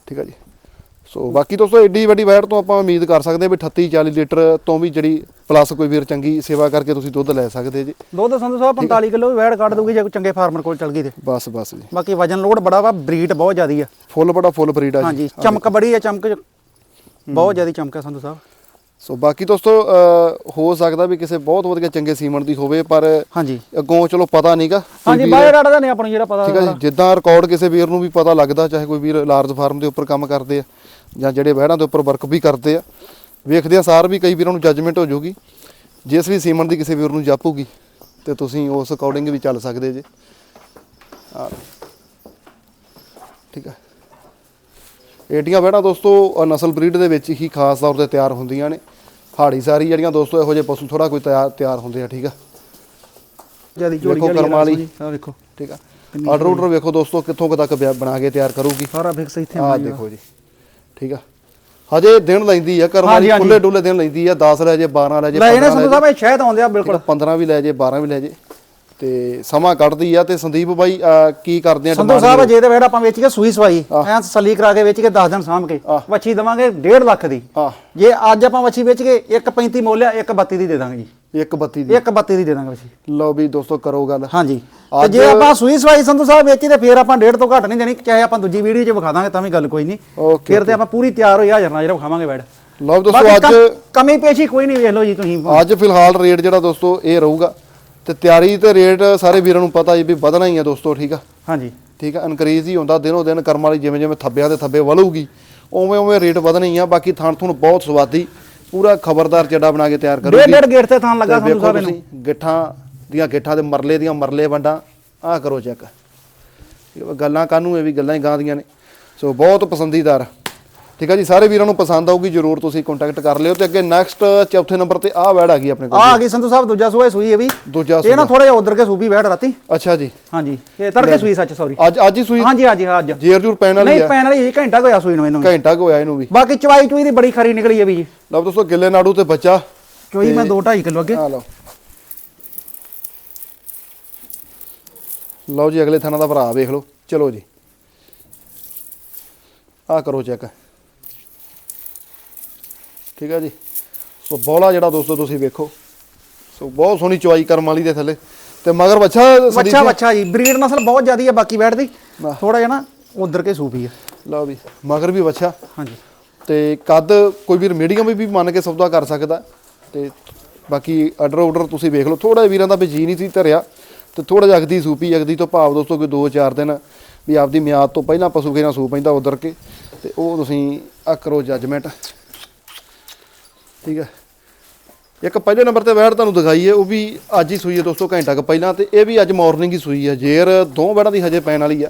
ਠੀਕ ਹੈ ਜੀ। ਸੋ ਬਾਕੀ ਦੋਸਤੋ ਏਡੀ ਵੱਡੀ ਵੈਟ ਤੋਂ ਆਪਾਂ ਉਮੀਦ ਕਰ ਸਕਦੇ ਵੀ 38 40 ਲੀਟਰ ਤੋਂ ਵੀ ਜਿਹੜੀ ਪਲੱਸ ਕੋਈ ਵੀਰ ਚੰਗੀ ਸੇਵਾ ਕਰਕੇ ਤੁਸੀਂ ਦੁੱਧ ਲੈ ਸਕਦੇ ਜੀ। ਦੁੱਧ ਸੰਧੂ ਸਾਹਿਬ 45 ਕਿਲੋ ਵੀ ਵੈਟ ਕੱਢ ਦੂਗੀ ਜੇ ਕੋਈ ਚੰਗੇ ਫਾਰਮਰ ਕੋਲ ਚਲ ਗਈ ਤੇ। ਬਸ ਬਸ ਜੀ। ਬਾਕੀ ਵਜਨ ਲੋਡ ਬੜਾ ਵਾ ਬਰੀਡ ਬਹੁਤ ਜ਼ਿਆਦੀ ਆ। ਫੁੱਲ ਬੜਾ ਫੁੱਲ ਬਰੀਡ ਆ ਹਾਂਜੀ ਚਮਕ ਬੜੀ ਆ ਚਮਕ ਬਹੁਤ ਜ਼ਿਆਦੀ ਚਮਕ ਆ ਸੰਧੂ ਸਾਹਿਬ। ਸੋ ਬਾਕੀ ਦੋਸਤੋ ਹੋ ਸਕਦਾ ਵੀ ਕਿਸੇ ਬਹੁਤ ਵਧੀਆ ਚੰਗੇ ਸੀਮਨ ਦੀ ਹੋਵੇ ਪਰ ਹਾਂਜੀ। ਅੱਗੋਂ ਚਲੋ ਪਤਾ ਨਹੀਂਗਾ ਹਾਂਜੀ ਬਾਹਰ ਰਾੜਾ ਦਾ ਨਹੀਂ ਆਪਾਂ ਨੂੰ ਜਿਹੜਾ ਪਤਾ ਠੀਕ ਹੈ ਜਿੱਦਾਂ ਰਿਕਾਰਡ ਕਿਸੇ ਵੀਰ ਨੂੰ ਵੀ ਪਤਾ ਲੱਗਦਾ ਚਾਹੇ ਕੋਈ ਵੀਰ ਲਾਰਜ ਫਾਰਮ ਦੇ ਉੱਪਰ ਕੰਮ ਕਰਦੇ ਆ ਜਾਂ ਜਿਹੜੇ ਵਹਿੜਾਂ ਦੇ ਉੱਪਰ ਵਰਕ ਵੀ ਕਰਦੇ ਆ ਵੇਖਦੇ ਆ ਸਾਰ ਵੀ ਕਈ ਵੀਰਾਂ ਨੂੰ ਜੱਜਮੈਂਟ ਹੋ ਜਾਊਗੀ। ਜਿਸ ਵੀ ਸੀਮਨ ਦੀ ਕਿਸੇ ਵੀਰ ਨੂੰ ਜਾਪੂਗੀ ਤੇ ਤੁਸੀਂ ਉਸ ਅਕੋਰਡਿੰਗ ਵੀ ਚੱਲ ਸਕਦੇ ਜੇ। ਆ। ਠੀਕ ਹੈ ਏਡੀਆਂ ਵਹਿੜਾਂ ਦੋਸਤੋ ਨਸਲ ਬਰੀਡ ਦੇ ਵਿੱਚ ਹੀ ਖਾਸ ਤੌਰ ਤੇ ਤਿਆਰ ਹੁੰਦੀਆਂ ਨੇ। ਹਾੜੀ ਸਾਰੀ ਜਿਹੜੀਆਂ ਦੋਸਤੋ ਇਹੋ ਜਿਹੇ ਪਸ਼ੂ ਥੋੜਾ ਕੋਈ ਤਿਆਰ ਤਿਆਰ ਹੁੰਦੇ ਆ ਠੀਕ ਆ? ਜਿਆਦੀ ਝੋਲੀ ਕਰਮ ਵਾਲੀ। ਆ ਵੇਖੋ। ਠੀਕ ਆ। ਆਰਡਰ ਆਰਡਰ ਵੇਖੋ ਦੋਸਤੋ ਕਿੱਥੋਂ ਕੁ ਤੱਕ ਬਣਾ ਕੇ ਤਿਆਰ ਕਰੂਗੀ। ਸਾਰਾ ਫਿਕਸ ਇੱਥੇ ਆਉਂਦਾ ਦੇਖੋ ਜੀ। ਠੀਕ ਆ? ਹਜੇ ਦਿਨ ਲੈਂਦੀ ਆ ਕਰਮ ਹਾਂਜੀ। ਖੁੱਲੇ ਡੁੱਲੇ ਦਿਨ ਲੈਂਦੀ ਆ 10 ਲੈ ਜੇ 12 ਲੈ ਜੇ ਲੈ ਇਹਨੇ 15 ਸੰਧੂ ਸਾਹਿਬ ਇਹ ਸ਼ਹਿਦ ਆਉਂਦੇ ਆ ਬਿਲਕੁਲ। 15 ਵੀ ਲੈ ਜੇ 12 ਵੀ ਲੈ ਜੇ। ਤੇ ਸਮਾਂ ਕੱਢਦੀ ਆ ਤੇ ਸੰਦੀਪ ਬਾਈ ਕੀ ਕਰਦੇ ਆ ਸੰਧੂ ਸਾਹਿਬ ਜੇ ਤੇ ਵੇੜ ਆਪਾਂ ਵੇਚ ਕੇ ਸੂਈ ਸਵਾਈ। ਐ ਤਸੱਲੀ ਕਰਾ ਕੇ ਵੇਚ ਕੇ 10 ਦਿਨ ਸਾਂਭ ਕੇ। ਵੱਛੀ ਦਵਾਂਗੇ 1.5 ਲੱਖ ਦੀ। ਜੇ ਅੱਜ ਆਪਾਂ ਵੱਛੀ ਵੇਚ ਕੇ 1.35 ਮੁੱਲ ਆ 1.32 ਦੀ ਦੇ ਦਾਂਗੇ ਜੀ। 132 ਦੀ। 1.32 ਦੀ ਦੇ ਦਾਂਗੇ ਵੱਛੀ ਲਓ ਵੀ ਦੋਸਤੋ ਕਰੋ ਗੱਲ। ਹਾਂਜੀ। ਤੇ ਅੱਜ- ਜੇ ਆਪਾਂ ਸੂਈ ਸਵਾਈ ਸੰਧੂ ਸਾਹਿਬ ਵੇਚੀ ਤੇ ਫੇਰ ਆਪਾਂ 1.5 ਤੋਂ ਘੱਟ ਨਹੀਂ ਦੇਣੀ ਚਾਹੇ ਆਪਾਂ ਦੂਜੀ ਵੀਡੀਓ 'ਚ ਵਿਖਾ ਦਾਂਗੇ ਤਾਂ ਵੀ ਗੱਲ ਕੋਈ ਨਹੀਂ। ਫੇਰ ਤੇ ਆਪਾਂ ਪੂਰੀ ਤਿਆਰ ਹੋਈ ਹਾਜ਼ਰ ਨਾਜ਼ਰ ਵਿਖਾਵਾਂਗੇ ਬੈਡ ਲਓ ਵੀ ਦੋਸਤੋ ਅੱਜ ਕਮ- ਪੇਸ਼ੀ ਕੋਈ ਨਹੀਂ ਵੇਖ ਲਓ ਜੀ ਤੁਸੀਂ। ਅੱਜ ਫਿਲਹਾਲ ਰੇਟ ਜਿਹੜਾ ਦੋਸਤੋ ਇਹ ਰਹੂਗਾ। ਤੇ ਤਿਆਰੀ ਤੇ ਰੇਟ ਸਾਰੇ ਵੀਰਾਂ ਨੂੰ ਪਤਾ ਜੀ ਵੀ ਵਧਣਾ ਹੀ ਆ ਦੋਸਤੋ ਠੀਕ ਆ? ਹਾਂਜੀ। ਠੀਕ ਆ ਇਨਕਰੀਜ਼ ਹੀ ਹੁੰਦਾ ਦਿਨੋ ਦਿਨ ਕਰਮ ਵਾਲੀ ਜਿਵੇਂ ਜਿਵੇਂ ਥੱਬਿਆਂ ਦੇ ਥੱਬੇ ਵਲੂਗੀ ਉਵੇਂ ਉਵੇਂ ਰੇਟ ਵਧਣੇ ਹੀ ਆ। ਬਾਕੀ ਥਾਣ ਥੁਣ ਬਹੁਤ ਸਵਾਦੀ। ਪੂਰਾ ਖਬਰਦਾਰ ਚੱਡਾ ਬਣਾ ਕੇ ਤਿਆਰ ਡੇਢ ਕਰੂਗੀ। ਡੇਢ ਗੇਟ ਤੇ ਥਾਂ ਲੱਗਾ ਸਾਹਿਬ ਇਹਨੂੰ ਤੁਸੀਂ ਗਿੱਠਾਂ ਦੀਆਂ ਗਿੱਠਾਂ ਦੇ ਮਰਲੇ ਦੀਆਂ ਮਰਲੇ ਵੰਡਾਂ ਆਹ ਕਰੋ ਚੈੱਕ। ਗੱਲਾਂ ਕਾਨੂੰ ਇਹ ਵੀ ਗੱਲਾਂ ਹੀ ਗਾਂ ਦੀਆਂ ਨੇ। ਸੋ ਬਹੁਤ ਪਸੰਦੀਦਾਰ। ਠੀਕ ਆ ਜੀ ਸਾਰੇ ਵੀਰਾਂ ਨੂੰ ਪਸੰਦ ਆਊਗੀ ਜਰੂਰ ਤੁਸੀਂ ਕੰਟੈਕਟ ਕਰ ਲਿਓ ਤੇ ਅੱਗੇ ਨੈਕਸਟ ਚੌਥੇ ਨੰਬਰ ਤੇ ਆਹ ਵੈੜ ਆ ਗਈ ਆਪਣੇ ਕੋਲ ਆ ਗਈ ਸੰਧੂ ਸਾਹਿਬ ਦੂਜਾ ਸੂਆ ਸੂਈ ਇਹ ਵੀ। ਦੂਜਾ ਇਹ ਨਾ ਥੋੜਾ ਜਿਹਾ ਉਧਰ ਕੇ ਸੂਬੀ ਬੈਠ ਰਾਤੀ। ਅੱਛਾ ਜੀ। ਹਾਂਜੀ ਇਹ ਤੜਕੇ ਸੂਈ ਸੱਚ ਸੌਰੀ ਅੱਜ ਅੱਜ ਹੀ ਸੂਈ? ਹਾਂਜੀ ਹਾਂਜੀ ਅੱਜ। ਜੇਰ ਜੂਰ ਪੈਣ ਵਾਲੀ ਨਹੀਂ ਆ। ਪੈਣ ਵਾਲੀ ਇਹ ਘੰਟਾ ਹੋਇਆ ਸੂਈ ਨੂੰ ਇਹਨੂੰ ਘੰਟਾ ਹੋਇਆ ਇਹਨੂੰ ਵੀ। ਬਾਕੀ ਚਵਾਈ ਚੂਈ ਦੀ ਬੜੀ ਖਰੀ ਨਿਕਲੀ ਹੈ ਵੀ ਜੀ। ਲਓ ਦੋਸਤੋ ਗਿੱਲੇ ਨਾੜੂ ਤੇ ਬੱਚਾ। ਚੋਈ ਮੈਂ 2 2.5 ਕਿਲੋ ਅੱਗੇ। ਆ ਲਓ। ਲਓ ਜੀ ਅਗਲੇ ਥਾਣਾ ਦਾ ਭਰਾ ਵੇਖ ਲਓ। ਚਲੋ ਜੀ। ਆ ਕਰੋ ਚੈੱਕ। ਠੀਕ ਹੈ ਜੀ। ਸੋ ਬੋਲਾ ਜਿਹੜਾ ਦੋਸਤੋ ਤੁਸੀਂ ਵੇਖੋ। ਸੋ ਬਹੁਤ ਸੋਹਣੀ ਚੁਆਈ ਕਰਮ ਵਾਲੀ ਦੇ ਥੱਲੇ। ਤੇ ਮਗਰ ਬੱਚਾ ਬੱਚਾ ਜੀ- ਬੱਚਾ ਜੀ। ਬਰੀਡ ਨਸਲ ਬਹੁਤ ਜ਼ਿਆਦੀ ਹੈ ਬਾਕੀ ਬੈਠ ਦੀ। ਵਾਹ। ਥੋੜਾ ਜਿਹਾ ਨਾ ਉਧਰ ਕੇ ਸੂਪੀ ਹੈ ਲਓ ਵੀ ਮਗਰ ਵੀ ਬੱਚਾ ਹਾਂਜੀ। ਤੇ ਕੱਦ ਕੋਈ ਵੀਰ ਮੀਡੀਅਮ ਵੀ ਮੰਨ ਕੇ ਸੌਦਾ ਕਰ ਸਕਦਾ। ਤੇ ਬਾਕੀ ਆਰਡਰ ਆਰਡਰ ਤੁਸੀਂ ਵੇਖ ਲਓ। ਥੋੜਾ ਵੀਰਾਂ ਦਾ ਵੀ ਜੀ ਨਹੀਂ ਸੀ ਧਰਿਆ। ਤੇ ਥੋੜਾ ਜਿਹਾ ਅਗਦੀ ਸੂਪੀ ਅਗਦੀ ਤੋਂ ਭਾਵ ਦੋਸਤੋ ਕੋਈ 2-4 ਦਿਨ ਵੀ ਆਪਦੀ ਮਿਆਦ ਤੋਂ ਪਹਿਲਾਂ ਪਸ਼ੂ ਕੇ ਨਾਲ ਸੂ ਪੈਂਦਾ ਉਧਰ ਕੇ। ਤੇ ਉਹ ਤੁਸੀਂ ਆ ਕਰੋ ਜੱਜਮੈਂਟ ਠੀਕ ਹੈ। ਇੱਕ ਪਹਿਲੇ ਨੰਬਰ ਤੇ ਵੈੜ ਤੁਹਾਨੂੰ ਦਿਖਾਈ ਹੈ ਉਹ ਵੀ ਅੱਜ ਹੀ ਸੂਈ ਹੈ ਦੋਸਤੋ ਘੰਟਾ ਕੁ ਪਹਿਲਾਂ ਤੇ ਇਹ ਵੀ ਅੱਜ ਮਾਰਨਿੰਗ ਹੀ ਸੂਈ ਹੈ। ਜੇਰ ਦੋ ਵੈੜਾਂ ਦੀ ਹਜੇ ਪੈਣ ਵਾਲੀ ਆ।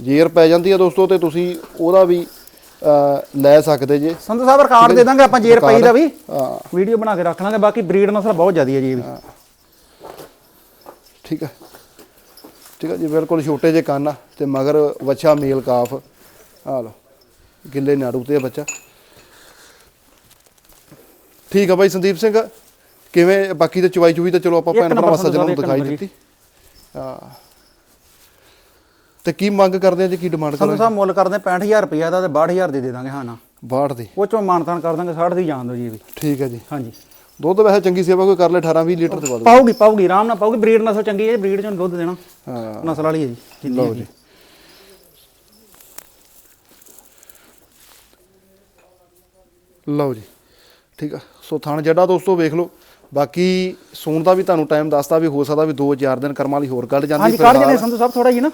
ਜੇਰ ਪੈ ਜਾਂਦੀ ਹੈ ਦੋਸਤੋ ਤੇ ਤੁਸੀਂ ਉਹਦਾ ਵੀ ਲੈ ਸਕਦੇ ਜੇ। ਸੰਧੂ ਸਾਹਿਬ ਰਿਕਾਰਡ ਦੇ ਦਾਂਗੇ ਆਪਾਂ ਜੇਰ ਪਈ ਦਾ ਵੀ। ਹਾਂ। ਵੀਡੀਓ ਬਣਾ ਕੇ ਰੱਖ ਲਾਂਗੇ ਬਾਕੀ ਬਰੀਡ ਨਸਲ ਬਹੁਤ ਜ਼ਿਆਦੀ ਹੈ ਜੀ ਇਹ ਵੀ। ਠੀਕ ਹੈ। ਠੀਕ ਹੈ ਜੀ ਬਿਲਕੁਲ ਛੋਟੇ ਜਿਹੇ ਕੰਨ ਆ ਤੇ ਮਗਰ ਵੱਛਾ ਮੇਲ ਕਾਫ। ਆ ਲਓ ਗਿੱਲੇ ਨਾੜੂ ਤੇ ਬੱਚਾ। ਠੀਕ ਆ ਬਾਈ ਸੰਦੀਪ ਸਿੰਘ। ਕਿਵੇਂ ਬਾਕੀ ਤੇ ਚਵਾਈ ਚੂਈ ਤਾਂ ਚਲੋ ਆਪਾਂ ਭੈਣ ਨੰਬਰ ਭਰਾ ਸੱਜਣਾਂ ਨੂੰ ਦਿਖਾਈ। ਦਿੱਤੀ। ਤੇ ਕੀ ਮੰਗ ਕਰਦੇ ਆ ਜੀ ਕੀ ਡਿਮਾਂਡ ਕਰਾਂਗੇ ਸਾਹਿਬ ਮੁੱਲ ਕਰਦੇ 65000 ਰੁਪਇਆ ਦਾ ਤੇ 62000 ਦੀ ਦੇ ਦਾਂਗੇ ਹਾਂ ਨਾ। 62 ਦੀ। ਉਹ ਚੋਂ ਮਾਨਤਾਨ ਕਰ ਦਾਂਗੇ 60 ਦੀ ਜਾਣ ਦੋ ਜੀ ਵੀ। ਠੀਕ ਹੈ ਜੀ। ਹਾਂਜੀ। ਦੁੱਧ ਵੈਸੇ ਚੰਗੀ ਸੇਵਾ ਕੋਈ ਕਰ ਲੈ 18 20 ਲੀਟਰ ਪਾ ਦੋ ਪਾਉਗੀ ਪਾਉਗੀ ਆਰਾਮ ਨਾਲ ਪਾਉਗੀ ਬਰੀਡ ਨਸਲ ਚੰਗੀ ਹੈ ਬਰੀਡ ਚੋਂ ਦੁੱਧ ਦੇਣਾ। ਹਾਂ। ਨਸਲ ਵਾਲੀ ਹੈ ਜੀ ਲਓ। ਜੀ। ਲਓ ਜੀ। ਠੀਕ ਆ? ਸੋ ਥਣ ਜੱਡਾ ਦੋਸਤੋ ਵੇਖ ਲਓ। ਬਾਕੀ ਸੂਣ ਦਾ ਵੀ ਤੁਹਾਨੂੰ ਟਾਈਮ ਦੱਸਦਾ ਵੀ ਹੋ ਸਕਦਾ ਵੀ 2-4 ਦਿਨ ਕਰਮਾਂ ਵਾਲੀ ਹੋਰ ਕੱਢ ਜਾਂਦੀ ਹਾਂਜੀ ਕੱਢ ਜਣੇ ਸੰਧੂ ਸਾਹਿਬ ਥੋੜਾ ਜੀ ਨਾ।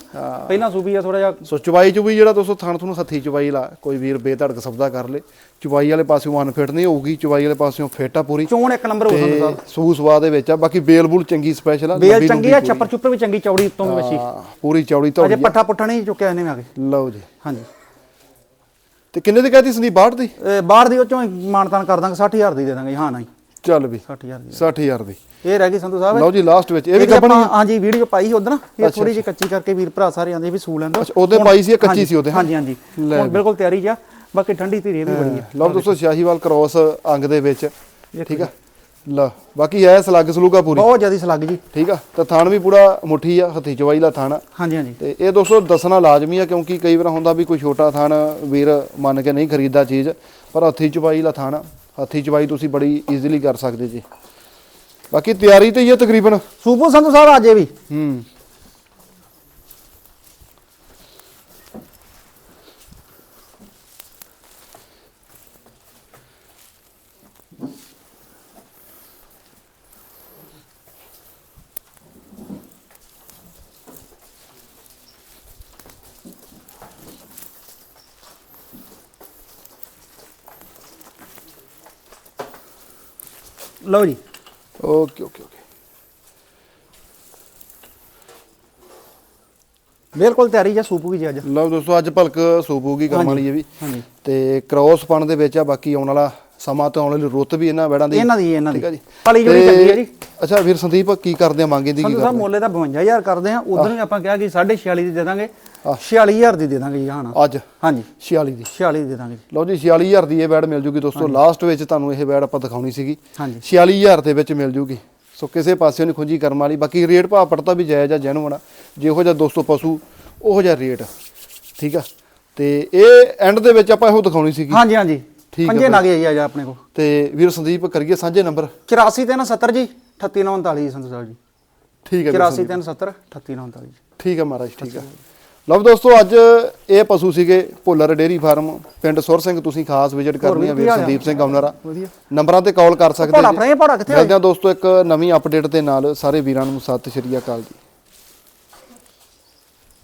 ਪਹਿਲਾਂ ਸੂਬੀ ਆ ਥੋੜਾ ਜਿਹਾ ਸੋ ਚੁਬਾਈ ਚ ਵੀ ਜਿਹੜਾ ਦੋਸਤੋ ਥਣ ਤੁਹਾਨੂੰ ਹੱਥੀ ਚੁਬਾਈ ਲਾ ਕੋਈ ਵੀਰ ਬੇਧੜਕ ਸਬਦਾ ਕਰ ਲੇ। ਚੁਬਾਈ ਵਾਲੇ ਪਾਸਿਓਂ ਅਨਫਿਟ ਨਹੀਂ ਹੋਊਗੀ ਚੁਬਾਈ ਵਾਲੇ ਪਾਸਿਓਂ ਫਿੱਟ ਆ ਪੂਰੀ। ਚੋਣ ਇੱਕ ਨੰਬਰ ਹੋ ਸੰਧੂ ਤੇ ਸਾਹਿਬ। ਸੂ ਸਵਾ ਦੇ ਵਿੱਚ ਆ। ਬਾਕੀ ਬੇਲ ਬੂਲ ਚੰਗੀ ਸਪੈਸ਼ਲ ਆ ਬੇਲ ਚੰਗੀ ਆ ਛੱਪਰ ਚੁੱਪਰ ਵੀ ਚੰਗੀ ਚੌੜੀ ਉੱਤੋਂ ਵੀ ਵੱਛੀ। ਪੂਰੀ ਚੌੜੀ ਅਜੇ ਧੌੜੀ ਆ। ਪੱਠਾ ਪੁੱਠਾ ਨਹੀਂ ਚੁੱਕਿਆ ਇਹਨੇ ਆ ਕੇ। ਲਓ ਜੀ। ਹਾਂਜੀ। ਤੇ ਕਿੰਨੇ ਦੀ ਕਹਤੀ ਸੰਦੀਪ 62 ਦੀ? ਇਹ ਬਾਹਰ ਦੀ ਉਹ ਚੋਂ ਮਾਨਤਾਨ ਕਰ ਦਾਂਗੇ 60000 ਦੀ ਦੇ ਦਾਂਗੇ ਹਾਂ ਨਹੀਂ। ਚੱਲ ਵੀ 60000 ਦੀ। 60000 ਦੀ। ਇਹ ਰਹਿ ਗਈ ਸੰਧੂ ਸਾਹਿਬ। ਲਓ ਜੀ ਲਾਸਟ ਵਿੱਚ ਇਹ ਵੀ ਆਪਾਂ- ਹਾਂਜੀ ਵੀਡੀਓ ਪਾਈ ਸੀ ਉਦੋਂ ਇਹ ਥੋੜੀ ਜਿਹੀ ਕੱਚੀ ਕਰਕੇ ਵੀਰ ਭਰਾ ਸਾਰੇ ਆਂਦੇ ਵੀ ਸੂ ਲੈਂਦਾ। ਅੱਛਾ, ਉਹਦੇ ਪਾਈ ਸੀ, ਕੱਚੀ ਸੀ ਉਹਦੇ? ਹਾਂਜੀ ਹਾਂਜੀ। ਹੁਣ ਬਿਲਕੁਲ ਤਿਆਰੀ ਜਾ ਬਾਕੀ ਠੰਡੀ ਧੀਰੇ ਵੀ ਬੜੀ ਹੈ। ਲਓ ਦੋਸਤੋ ਸ਼ਾਹੀਵਾਲ ਕ੍ਰੋਸ ਅੰਗ ਦੇ ਵਿੱਚ ਠੀਕ ਆ? ਲਾ ਬਾਕੀ ਐ ਸਲੱਗ ਸਲੂਗਾ ਪੂਰੀ। ਬਹੁਤ ਜ਼ਿਆਦਾ ਸਲੱਗ ਜੀ। ਠੀਕ ਆ ਤੇ ਥਣ ਵੀ ਪੂਰਾ ਮੁੱਠੀ ਆ ਹੱਥੀ ਚਵਾਈ ਦਾ ਥਣ। ਹਾਂਜੀ ਹਾਂਜੀ। ਤੇ ਇਹ ਦੋਸਤੋ ਦੱਸਣਾ ਲਾਜ਼ਮੀ ਆ ਕਿਉਂਕਿ ਕਈ ਵਾਰ ਹੁੰਦਾ ਵੀ ਕੋਈ ਛੋਟਾ ਥਣ ਵੀਰ ਮੰਨ ਕੇ ਨਹੀਂ ਖਰੀਦਦਾ ਚੀਜ਼ ਪਰ ਹੱਥੀ ਚਵਾਈ ਦਾ ਥਣ। ਹੱਥੀ ਚਵਾਈ ਤੁਸੀਂ ਬੜੀ ਈਜ਼ੀਲੀ ਕਰ ਸਕਦੇ ਜੀ। ਬਾਕੀ ਤਿਆਰੀ ਤੇ ਹੀ ਆ ਤਕਰੀਬਨ। ਸੂਪੂ ਸੰਧੂ ਸਾਹਿਬ ਆਜੇ ਵੀ। ਹੂੰ। ਲਓ ਜੀ। Okay okay okay. ਬਿਲਕੁਲ ਤਿਆਰੀ ਜਾ ਸੂਪੂ ਵੀ ਜੀ ਅੱਜ। ਲਓ ਦੋਸਤੋ ਅੱਜ ਭਲਕ ਸੂਪ ਹੋਊਗੀ ਕਰਮ ਵਾਲੀ ਇਹ ਵੀ। ਹਾਂਜੀ। ਤੇ ਕ੍ਰੋਸ ਪਣ ਦੇ ਵਿੱਚ ਆ ਬਾਕੀ ਆਉਣ ਵਾਲਾ ਸਮਾਂ ਤੇ ਆਉਣ ਵਾਲੀ ਰੁੱਤ ਵੀ ਇਹਨਾਂ ਵੜਾਂ ਦੀ। ਇਹਨਾਂ ਦੀ ਇਹਨਾਂ ਦੀ ਠੀਕ ਆ ਜੀ। ਵਾਲੀ ਜਿਹੜੀ ਚੰਗੀ ਹੈ ਜੀ। ਅੱਛਾ ਵੀਰ ਸੰਦੀਪ ਕੀ ਕਰਦੇ ਆ ਮੰਗੇ ਦੀ ਕੀ ਸੰਧੂ ਸਾਹਿਬ ਮੋਲੇ ਦਾ 52000 ਕਰਦੇ ਆ। ਉਧਰ ਵੀ ਆਪਾਂ ਕਿਹਾ ਕਿ 46 ਦੀ ਦੇ ਦਾਂਗੇ। 46000 ਦੀ ਦੇ ਦਾਂਗੇ ਜੀ ਹਾਂ ਅੱਜ? ਹਾਂਜੀ। 46 ਦੀ? 46 ਦੇ ਦਾਂਗੇ ਜੀ। ਲਓ ਜੀ 46000 ਦੀ ਇਹ ਬੈਡ ਮਿਲ ਜੂਗੀ ਦੋਸਤੋ। ਲਾਸਟ ਵਿੱਚ ਤੁਹਾਨੂੰ ਇਹ ਬੈਡ ਆਪਾਂ ਦਿਖਾਉਣੀ ਸੀਗੀ। ਹਾਂਜੀ। 46000 ਦੇ ਵਿੱਚ ਮਿਲ ਜੂਗੀ। ਸੋ ਕਿਸੇ ਪਾਸੇ ਨਹੀਂ ਖੁੰਜੀ ਕਰਮ ਵਾਲੀ। ਬਾਕੀ ਰੇਟ ਭਾਅ ਪੜਤਾ ਵੀ ਜਾਇਜ਼ ਆ ਜੈਨੂਨ ਆ। ਜਿਹੋ ਜਿਹਾ ਦੋਸਤੋ ਪਸ਼ੂ ਉਹੋ ਜਿਹਾ ਰੇਟ। ਠੀਕ ਆ? ਤੇ ਇਹ ਐਂਡ ਦੇ ਵਿੱਚ ਆਪਾਂ ਇਹੋ ਦਿਖਾਉਣੀ ਸੀਗੀ। ਹਾਂਜੀ ਹਾਂਜੀ। ਠੀਕ ਆ ਪੰਜੇ ਨਾਗੇ ਜੀ ਅੱਜ ਆਪਣੇ ਕੋਲ। ਤੇ ਵੀਰ ਸੰਦੀਪ ਕਰੀਏ ਸਾਂਝੇ ਨੰਬਰ। 84 ਤੇ 70 ਜੀ 3839 ਸੰਧੂ ਸਾਹਿਬ ਜੀ। ਠੀਕ ਹੈ ਵੀਰ 84 ਤੇ 70 3839 ਜੀ। ਠੀਕ ਹੈ ਮਹਾਰਾਜ ਠੀਕ ਹੈ ਲਓ ਦੋਸਤੋ ਅੱਜ ਇਹ ਪਸ਼ੂ ਸੀਗੇ ਭੋਲਰ ਡੇਰੀ ਫਾਰਮ। ਪਿੰਡ ਸੁਰ ਸਿੰਘ ਤੁਸੀਂ ਖਾਸ ਵਿਜ਼ਿਟ ਕਰਨੀ ਹੈ ਵੀਰ ਸੰਦੀਪ ਸਿੰਘ ਆਨਰ ਆ ਵਧੀਆ। ਨੰਬਰਾਂ ਤੇ ਕਾਲ ਕਰ ਸਕਦੇ ਜੀ। ਹਾਂ ਦੋਸਤੋ ਇੱਕ ਨਵੀਂ ਅਪਡੇਟ ਦੇ ਨਾਲ। ਸਾਰੇ ਵੀਰਾਂ ਨੂੰ ਸਤਿ ਸ਼੍ਰੀ ਅਕਾਲ ਜੀ।